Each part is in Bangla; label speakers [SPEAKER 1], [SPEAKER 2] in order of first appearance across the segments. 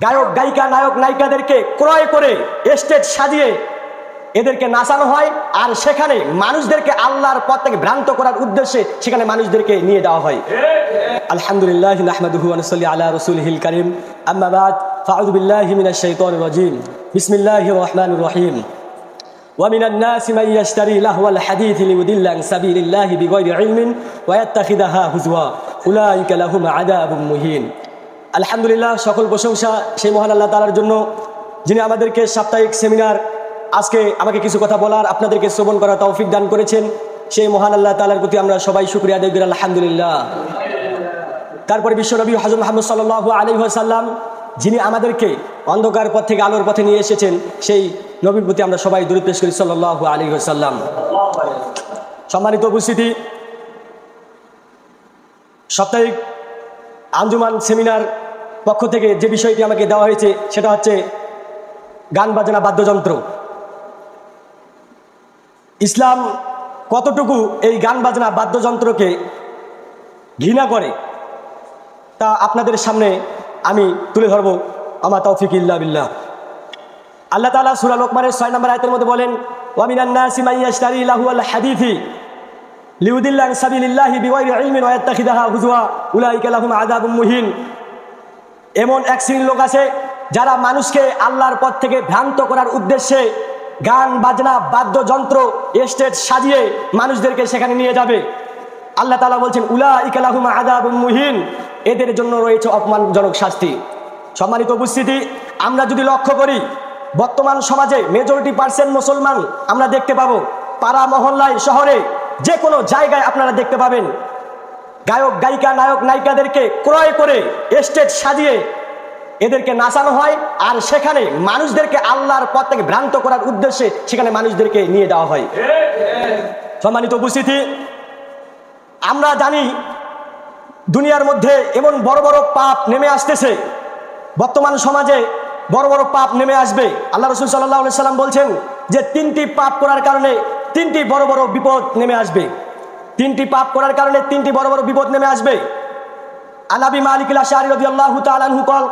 [SPEAKER 1] গায়ক গায়িকা নায়ক নায়িকাদেরকে ক্রয় করে স্টেজ সাজিয়ে এদেরকে নাচানো হয় আর সেখানে মানুষদেরকে আল্লাহর পথ থেকে ভ্রান্ত করার উদ্দেশ্যে সেখানে মানুষদেরকে নিয়ে যাওয়া হয় আলহামদুলিল্লাহ নাহমাদুহু ওয়া নুসাল্লি আলা রাসূলিহিল কারীম আম্মা বাদ ফাআউযু বিল্লাহি মিনাশ শাইতানির রাজীম বিসমিল্লাহির রহমানির রহিম ومن الناس من يشتري لهو الحديث ليضل عن سبيل الله بغير علم ويتخذها هزوا أولئك لهم عذاب مهين আলহামদুলিল্লাহ, সকল প্রশংসা সেই মহান আল্লাহ তালার জন্য, যিনি আমাদেরকে সাপ্তাহিক সেমিনার, আজকে আমাকে কিছু কথা বলার, আপনাদেরকে শ্রবণ করার তৌফিক দান করেছেন। সেই মহান আল্লাহ তালার প্রতি আমরা সবাই শুক্রিয়া আদায় করি, আলহামদুলিল্লাহ। তারপরে বিশ্বনবী হজরত মোহাম্মদ সাল্লাহ আলী সাল্লাম যিনি আমাদেরকে অন্ধকার পথ থেকে আলোর পথে নিয়ে এসেছেন, সেই নবীর প্রতি আমরা সবাই দূরে পেশ করি সাল্লাহ আলী সাল্লাম সম্মানিত উপস্থিতি, সাপ্তাহিক আঞ্জুমান সেমিনার পক্ষ থেকে যে বিষয়টি আমাকে দেওয়া হয়েছে, সেটা হচ্ছে গান বাজনা বাদ্যযন্ত্র। ইসলাম কতটুকু এই গান বাজনা বাদ্যযন্ত্রকে ঘৃণা করে, তা আপনাদের সামনে আমি তুলে ধরব। আমার তৌফিক ইল্লা বিল্লাহ। আল্লাহ তালা সুরা লোকমানের ছয় নম্বর আয়তের মধ্যে বলেন ওয়ামিনান্না লাহু আল হাদিথি লিউদিল্লাহ বিওয়াইরি ইলমিন ওয়া ইয়াত্তাখিদাহা হুজওয়া, উলাইকা লাহুম আযাবুম মুহিন। এমন এক শ্রেণির লোক আছে যারা মানুষকে আল্লাহর পথ থেকে ভ্রান্ত করার উদ্দেশ্যে গান, বাজনা, বাদ্যযন্ত্র, স্টেজ সাজিয়ে মানুষদেরকে সেখানে নিয়ে যাবে। আল্লাহ তালা বলছেন উলা ইকালাহুম আদাবুম মুহিন। এদের জন্য রয়েছে অপমানজনক শাস্তি। সম্মানিত উপস্থিতি, আমরা যদি লক্ষ্য করি, বর্তমান সমাজে মেজরিটি পার্সেন্ট মুসলমান আমরা দেখতে পাবো। পাড়া, মহল্লায়, শহরে যে কোনো জায়গায় আপনারা দেখতে পাবেন। গায়ক, গায়িকা, নায়ক, নায়িকাদেরকে ক্রয় করে স্টেজ সাজিয়ে এদেরকে নাচানো হয় আর সেখানে মানুষদেরকে আল্লাহর পথ থেকে ভ্রান্ত করার উদ্দেশ্যে সেখানে মানুষদেরকে নিয়ে যাওয়া হয়। সম্মানিত উপস্থিতি, আমরা জানি দুনিয়ার মধ্যে এমন বড় বড় পাপ নেমে আসতেছে। বর্তমান সমাজে বড় বড় পাপ নেমে আসবে। আল্লাহ রসুল সাল্লাহ সাল্লাম বলছেন যে তিনটি পাপ করার কারণে তিনটি বড় বড় বিপদ নেমে আসবে। তিনটি পাপ করার কারণে তিনটি বড় বড় বিপদ নেমে আসবে। আনাবি মালিক কল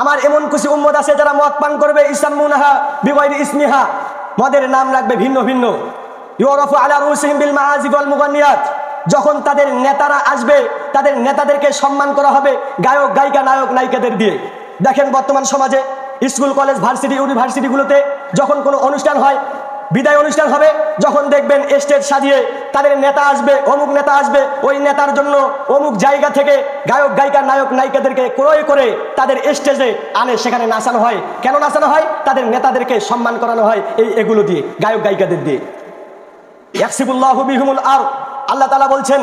[SPEAKER 1] আমার এমন খুশি উম্মত আছে যারা মদ পান করবে, ইসাম্মুনাহা ইসমিহা, মদের নাম রাখবে ভিন্ন ভিন্ন। ইউরফ বিল যখন তাদের নেতারা আসবে, তাদের নেতাদেরকে সম্মান করা হবে গায়ক, গায়িকা, নায়ক, নায়িকাদের দিয়ে। দেখেন বর্তমান সমাজে স্কুল, কলেজ, ভার্সিটি, ইউনিভার্সিটিগুলোতে যখন কোনো অনুষ্ঠান হয়, বিদায় অনুষ্ঠান হবে, যখন দেখবেন স্টেজ সাজিয়ে তাদের নেতা আসবে, অমুক নেতা আসবে, ওই নেতার জন্য অমুক জায়গা থেকে গায়ক, গায়িকা, নায়ক, নায়িকাদেরকে ক্রয় করে তাদের স্টেজে আনে, সেখানে নাচানো হয়। কেন নাচানো হয়? তাদের নেতাদেরকে সম্মান করানো হয় এই এগুলো দিয়ে, গায়ক, গায়িকাদের দিয়ে। ইয়াকসিবুল্লাহু বিহুমুল আর আল্লাহ তালা বলছেন,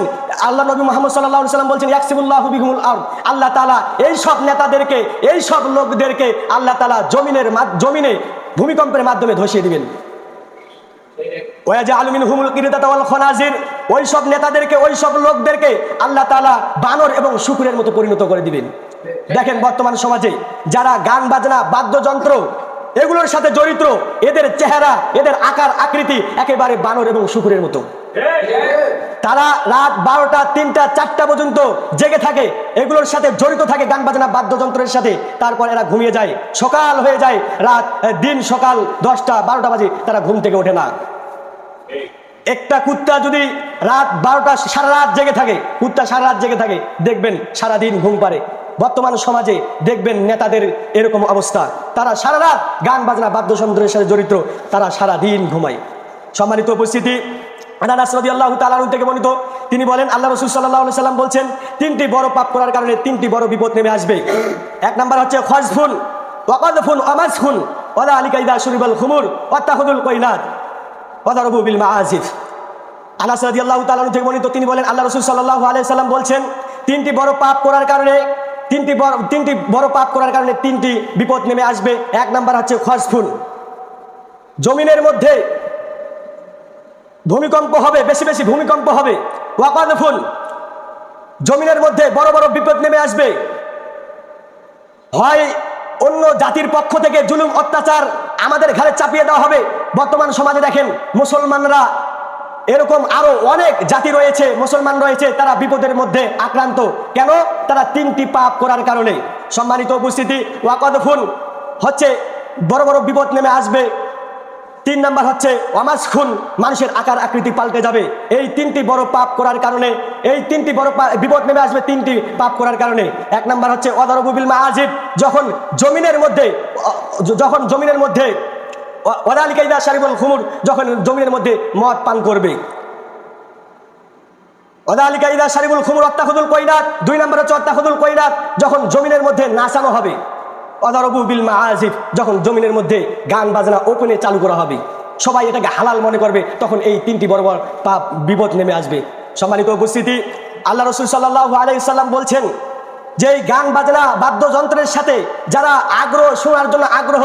[SPEAKER 1] আল্লাহ নবী মোহাম্মদ সাল্লাহ সাল্লাম বলছেন ইয়াকসিবুল্লাহু বিহুমুল আর আল্লাহ তালা এই সব নেতাদেরকে, এই সব লোকদেরকে আল্লাহ তালা জমিনের জমিনে ভূমিকম্পের মাধ্যমে ধসিয়ে দিবেন। আলমিন ওই সব নেতাদেরকে, ওই সব লোকদেরকে আল্লাহ তাআলা বানর এবং শুকুরের মতো পরিণত করে দিবেন। দেখেন বর্তমান সমাজে যারা গান বাজনা, বাদ্যযন্ত্র, এগুলোর সাথে জড়িত, এদের চেহারা, এদের আকার, আকৃতি একেবারে বানর এবং শুকুরের মতো। তারা রাত বারোটা, তিনটা, চারটা পর্যন্ত জেগে থাকে। এগুলোর সাথে জড়িত থাকে গান বাজনা বাদ্যযন্ত্রের সাথে। তারপর এরা ঘুমিয়ে যায়। সকাল হয়ে যায় রাত দিন সকাল দশটা, বারোটা বাজে, তারা ঘুম থেকে ওঠে না। একটা কুত্তা যদি রাত বারোটা, সারা রাত জেগে থাকে, কুত্তা সারা রাত জেগে থাকে, দেখবেন সারাদিন ঘুম পারে বর্তমান সমাজে দেখবেন নেতাদের এরকম অবস্থা। তারা সারা রাত গান বাজনা বাদ্যযন্ত্রের সাথে জড়িত, তারা সারা দিন ঘুমায়। সম্মানিত উপস্থিতি আনাস রাদিয়াল্লাহু তাআলা আনহু থেকে তিনি বলেন, আল্লাহ রাসূল আলাইহি সাল্লাম বলছেন, তিনটি বড় পাপ করার কারণে তিনটি বড় বিপদ নেমে আসবে। এক নাম্বার হচ্ছে খজফুন ওয়াকাদফুন আমাসফুন ওয়ালা আলিকা ইদা শুরিবাল খুমুর, ওয়াত্তাখুদুল কয়নাত ওয়াদারবু বিল মাআজিফ আনাস রাদিয়াল্লাহু তাআলা আনহু থেকে বর্ণিত, তিনি বলেন, আল্লাহ রাসূল সাল্লাল্লাহু আলাইহি সাল্লাম বলছেন, তিনটি বড় পাপ করার কারণে, তিনটি বড় তিনটি বড় পাপ করার কারণে তিনটি বিপদ নেমে আসবে। এক নাম্বার হচ্ছে খজফুন জমিনের মধ্যে ভূমিকম্প হবে, বেশি বেশি ভূমিকম্প হবে। ওয়াকাদফুন জমিনের মধ্যে বড় বড় বিপদ নেমে আসবে। হয় অন্য জাতির পক্ষ থেকে জুলুম, অত্যাচার আমাদের ঘাড়ে চাপিয়ে দেওয়া হবে। বর্তমান সমাজে দেখেন, মুসলমানরা এরকম আরও অনেক জাতি রয়েছে, মুসলমান রয়েছে, তারা বিপদের মধ্যে আক্রান্ত। কেন? তারা তিনটি পাপ করার কারণে। সম্মানিত উপস্থিতি ওয়াকদফুন হচ্ছে বড় বড় বিপদ নেমে আসবে। তিন নাম্বার হচ্ছে অমাস খুন, মানুষের আকার আকৃতি পাল্টে যাবে। এই তিনটি বড় পাপ করার কারণে, এই তিনটি বড় বিপদ নেমে আসবে তিনটি পাপ করার কারণে। এক নাম্বার হচ্ছে অদারবুবিল মাহাজিব যখন জমিনের মধ্যে যখন জমিনের মধ্যে ওদালিকাইদা সারিবুল খুমুর, যখন জমিনের মধ্যে মদ পান করবে। ওদালিকাইদা সারিবুল খুমুর অত্যাহুদুল কইনাত দুই নম্বর হচ্ছে অত্যাহুদুল কইনাত যখন জমিনের মধ্যে নাচানো হবে। অদারবু বিল মাআজিফ যখন জমিনের মধ্যে গান বাজনা ওপেনে চালু করা হবে, সবাই এটাকে হালাল মনে করবে, তখন এই তিনটি বড় বড় পাপ বিপদ নেমে আসবে। সম্মানিত উপস্থিতি, আল্লাহ রসুল সাল্লাহ আলাইসাল্লাম বলছেন যে গান বাজনা বাদ্যযন্ত্রের সাথে যারা আগ্রহ, শোনার জন্য আগ্রহ,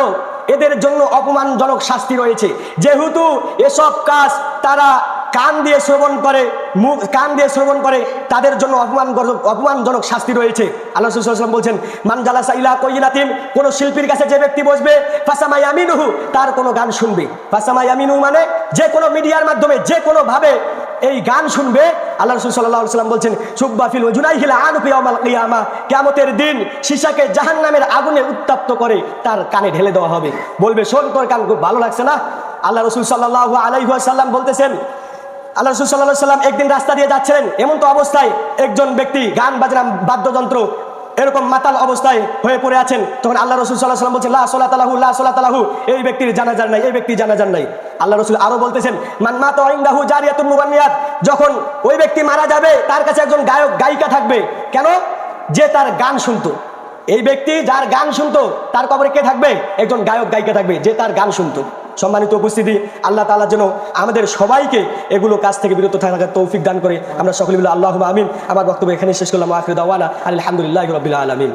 [SPEAKER 1] এদের জন্য অপমানজনক শাস্তি রয়েছে। যেহেতু এসব কাজ তারা কান দিয়ে শ্রবণ করে, মুখ, কান দিয়ে শ্রবণ করে, তাদের জন্য অপমান অপমানজনক শাস্তি রয়েছে। আল্লাহ রসুলাম বলছেন, মান জালাসা ইলা কইলাতিন কোন শিল্পীর কাছে যে ব্যক্তি বসবে, ফাসামাই আমিনুহু তার কোনো গান শুনবে। ফাসামাই আমিনু মানে যে কোনো মিডিয়ার মাধ্যমে, যে কোনো ভাবে এই গান শুনবে। আল্লাহ রসুল সাল্লাহ সাল্লাম বলছেন সুব্বাফিল জুনাই হিলা আনু কিয়ামা কিয়ামতের দিন সীসাকে জাহান্নামের আগুনে উত্তপ্ত করে তার কানে ঢেলে দেওয়া হবে। বলবে, শোন, তোর কান খুব ভালো লাগছে না? আল্লাহ রসুল সাল্লাহ আলাইসাল্লাম বলতেছেন আল্লাহ রসুল সাল্লাহ সাল্লাম একদিন রাস্তা দিয়ে যাচ্ছিলেন। এমন তো অবস্থায় একজন ব্যক্তি গান বাজনা বাদ্যযন্ত্র এরকম মাতাল অবস্থায় হয়ে পড়ে আছেন। তখন আল্লাহ রসুল সাল্লাহ সাল্লাম বলছেন, লা সোলা তালাহু লা সোলা তালাহু এই ব্যক্তির জানাজার নাই, এই ব্যক্তি জানাজার নাই। আল্লাহ রসুল আরও বলতেছেন মানমা তো ইন্দাহু জারিয়াতুন মুবান্নিয়াত। যখন ওই ব্যক্তি মারা যাবে, তার কাছে একজন গায়ক, গায়িকা থাকবে। কেন? যে তার গান শুনতো। এই ব্যক্তি যার গান শুনতো, তার কবরে কে থাকবে? একজন গায়ক, গায়িকা থাকবে, যে তার গান শুনতো। সম্মানিত উপস্থিতি, আল্লাহ তালা যেন আমাদের সবাইকে এগুলো কাজ থেকে বিরত থাকার তৌফিক দান করে। আমরা সকলে মিলে আল্লাহ আমিন। আমার বক্তব্য এখানে শেষ করলাম। আখির দাওয়ানা আলহামদুলিল্লাহ রবিল্লা আলমিন।